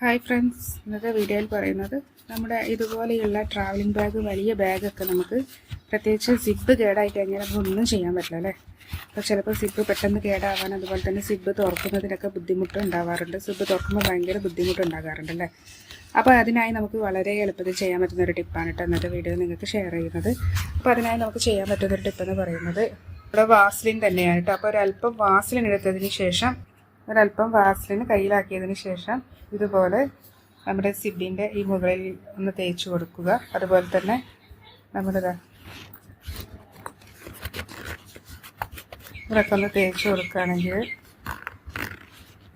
Hi friends ഇന്നത്തെ വീഡിയോയിൽ പറയുന്നത് നമ്മുടെ ഇതുപോലെയുള്ള ട്രാവലിംഗ് ബാഗ് വലിയ ബാഗൊക്കെ നമുക്ക് പ്രത്യേകിച്ച് സിബ് കേടായി കഴിഞ്ഞാൽ നമുക്കൊന്നും ചെയ്യാൻ പറ്റില്ല അല്ലേ? അപ്പോൾ ചിലപ്പോൾ സിബ് പെട്ടെന്ന് കേടാവാൻ അതുപോലെ തന്നെ സിബ് തുറക്കുന്നതിനൊക്കെ ബുദ്ധിമുട്ട് ഉണ്ടാവാറുണ്ട്. സിബ് തുറക്കുമ്പോൾ ഭയങ്കര ബുദ്ധിമുട്ട് ഉണ്ടാകാറുണ്ട് അല്ലേ? അപ്പോൾ അതിനായി നമുക്ക് വളരെ എളുപ്പത്തിൽ ചെയ്യാൻ പറ്റുന്ന ഒരു ടിപ്പാണ് കേട്ടോ ഇന്നത്തെ വീഡിയോ നിങ്ങൾക്ക് ഷെയർ ചെയ്യുന്നത്. അപ്പോൾ അതിനായി നമുക്ക് ചെയ്യാൻ പറ്റുന്ന ഒരു ടിപ്പ് എന്ന് പറയുന്നത് ഇവിടെ വാസ്ലിൻ തന്നെയാണ് കേട്ടോ. അപ്പോൾ ഒരല്പം വാസ്ലിൻ എടുത്തതിന് ശേഷം ഒരല്പം വാസ്ലിൻ കയ്യിലാക്കിയതിന് ശേഷം ഇതുപോലെ നമ്മുടെ സിബിന്റെ ഈ മുകളിൽ ഒന്ന് തേച്ച് കൊടുക്കുക. അതുപോലെ തന്നെ നമ്മുടെ ഇവിടെയൊക്കെ ഒന്ന് തേച്ച് കൊടുക്കുകയാണെങ്കിൽ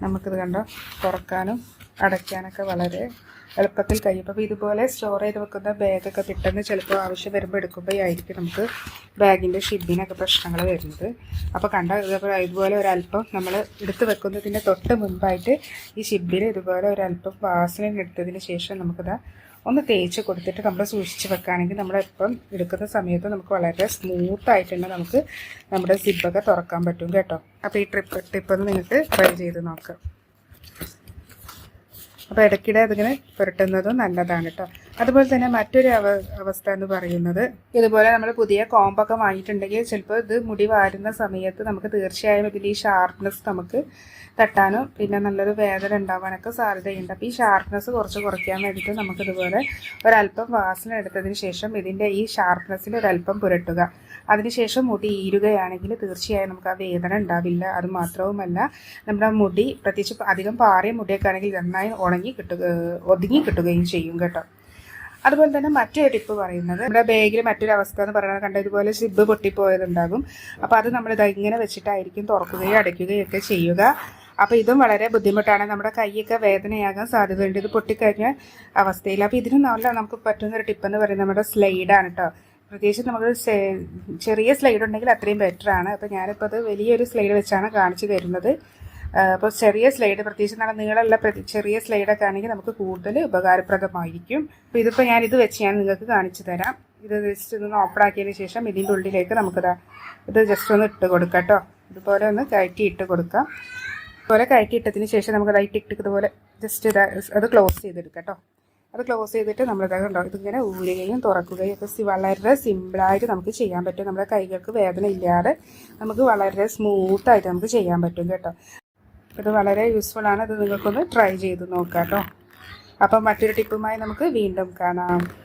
നമുക്കിത് കണ്ടോ? തുറക്കാനും അടയ്ക്കാനൊക്കെ വളരെ എളുപ്പത്തിൽ കഴിയും. അപ്പോൾ ഇതുപോലെ സ്റ്റോർ ചെയ്ത് വെക്കുന്ന ബാഗൊക്കെ പെട്ടെന്ന് ചിലപ്പോൾ ആവശ്യം വരുമ്പോൾ എടുക്കുമ്പോഴായിരിക്കും നമുക്ക് ബാഗിന്റെ ഷിബിനൊക്കെ പ്രശ്നങ്ങൾ വരുന്നത്. അപ്പോൾ കണ്ട ഇതുപോലെ ഒരല്പം നമ്മൾ എടുത്ത് വെക്കുന്നതിന്റെ തൊട്ട് മുൻപായിട്ട് ഈ ഷിബിൽ ഇതുപോലെ ഒരല്പം വാസന എടുത്തതിന് ശേഷം നമുക്കിതാ ഒന്ന് തേച്ച് കൊടുത്തിട്ട് നമ്മൾ സൂക്ഷിച്ച് വെക്കുകയാണെങ്കിൽ നമ്മളെപ്പം എടുക്കുന്ന സമയത്ത് നമുക്ക് വളരെ സ്മൂത്തായിട്ട് തന്നെ നമുക്ക് നമ്മുടെ സിബൊക്കെ തുറക്കാൻ പറ്റും കേട്ടോ. അപ്പോൾ ഈ ട്രിപ്പ് ടിപ്പൊന്ന് നിങ്ങൾക്ക് ട്രൈ ചെയ്ത് നോക്കാം. അപ്പോൾ ഇടയ്ക്കിടെ അതിങ്ങനെ പുരട്ടുന്നതും നല്ലതാണ് കേട്ടോ. അതുപോലെ തന്നെ മറ്റൊരു അവ അവസ്ഥ എന്ന് പറയുന്നത് ഇതുപോലെ നമ്മൾ പുതിയ കോമ്പൊക്കെ വാങ്ങിയിട്ടുണ്ടെങ്കിൽ ചിലപ്പോൾ ഇത് മുടി വാരുന്ന സമയത്ത് നമുക്ക് തീർച്ചയായും ഇതിൽ ഈ ഷാർപ്നെസ് നമുക്ക് തട്ടാനും പിന്നെ നല്ലൊരു വേദന ഉണ്ടാവാനൊക്കെ സാധ്യതയുണ്ട്. അപ്പോൾ ഈ ഷാർപ്നെസ് കുറച്ച് കുറയ്ക്കാൻ വേണ്ടിയിട്ട് നമുക്കിതുപോലെ ഒരല്പം വാസന എടുത്തതിന് ശേഷം ഇതിന്റെ ഈ ഷാർപ്നെസ്സിൽ ഒരല്പം പുരട്ടുക. അതിനുശേഷം മുടി ഈരുകയാണെങ്കിൽ തീർച്ചയായും നമുക്ക് ആ വേദന ഉണ്ടാവില്ല. അത് മാത്രവുമല്ല നമ്മുടെ മുടി പ്രത്യേകിച്ച് അധികം പാറിയ മുടിയൊക്കെ ആണെങ്കിൽ നന്നായി ഉണങ്ങി കിട്ടുക ഒതുങ്ങി കിട്ടുകയും ചെയ്യും കേട്ടോ. അതുപോലെ തന്നെ മറ്റൊരു ടിപ്പ് പറയുന്നത് നമ്മുടെ ബാഗിൽ മറ്റൊരു അവസ്ഥ എന്ന് പറയുന്നത് കണ്ട? ഇതുപോലെ സിബ് പൊട്ടിപ്പോയതുണ്ടാകും. അപ്പോൾ അത് നമ്മൾ ഇത് ഇങ്ങനെ വെച്ചിട്ടായിരിക്കും തുറക്കുകയും അടയ്ക്കുകയും ഒക്കെ ചെയ്യുക. അപ്പോൾ ഇതും വളരെ ബുദ്ധിമുട്ടാണ്. നമ്മുടെ കൈയൊക്കെ വേദനയാകാൻ സാധ്യതയുണ്ട്. ഇത് പൊട്ടിക്കഴിഞ്ഞ അവസ്ഥയിൽ. അപ്പോൾ ഇതിന് നല്ല നമുക്ക് പറ്റുന്ന ഒരു ടിപ്പ് എന്ന് പറയുന്നത് നമ്മുടെ സ്ലൈഡാണ് കേട്ടോ പ്രത്യേകിച്ച് നമുക്ക് ചെറിയ സ്ലൈഡ് ഉണ്ടെങ്കിൽ അത്രയും ആണ്. അപ്പോൾ ഞാനിപ്പോൾ അത് വലിയൊരു സ്ലൈഡ് വെച്ചാണ് കാണിച്ചു തരുന്നത്. അപ്പോൾ ചെറിയ സ്ലൈഡ് പ്രത്യേകിച്ച് നല്ല നീളമുള്ള ചെറിയ സ്ലൈഡൊക്കെ ആണെങ്കിൽ നമുക്ക് കൂടുതൽ ഉപകാരപ്രദമായിരിക്കും. അപ്പോൾ ഇതിപ്പോൾ ഞാൻ ഇത് വെച്ച് ഞാൻ നിങ്ങൾക്ക് കാണിച്ചു തരാം. ഇത് ജസ്റ്റ് ഒന്ന് ഓപ്പൺ ആക്കിയതിന് ശേഷം ഇതിന്റെ ഉള്ളിലേക്ക് നമുക്കിതാ ഇത് ജസ്റ്റ് ഒന്ന് ഇട്ട് കൊടുക്കാം കേട്ടോ ഇതുപോലെ ഒന്ന് കയറ്റി ഇട്ട് കൊടുക്കാം. ഇതുപോലെ കയറ്റി ഇട്ടതിന് ശേഷം നമുക്ക് ലൈറ്റ് ഇട്ട് ഇതുപോലെ ജസ്റ്റ് ഇതാ അത് ക്ലോസ് ചെയ്തെടുക്കാം കേട്ടോ അത് ക്ലോസ് ചെയ്തിട്ട് നമ്മൾ കണ്ടോ ഇതിങ്ങനെ ഊരുകയും തുറക്കുകയും ഒക്കെ വളരെ സിമ്പിളായിട്ട് നമുക്ക് ചെയ്യാൻ പറ്റും. നമ്മുടെ കൈകൾക്ക് വേദന ഇല്ലാതെ നമുക്ക് വളരെ സ്മൂത്തായിട്ട് നമുക്ക് ചെയ്യാൻ പറ്റും കേട്ടോ. ഇത് വളരെ യൂസ്ഫുൾ ആണ്. ഇത് നിങ്ങൾക്കൊന്ന് ട്രൈ ചെയ്ത് നോക്കാം കേട്ടോ അപ്പം മറ്റൊരു ടിപ്പുമായി നമുക്ക് വീണ്ടും കാണാം.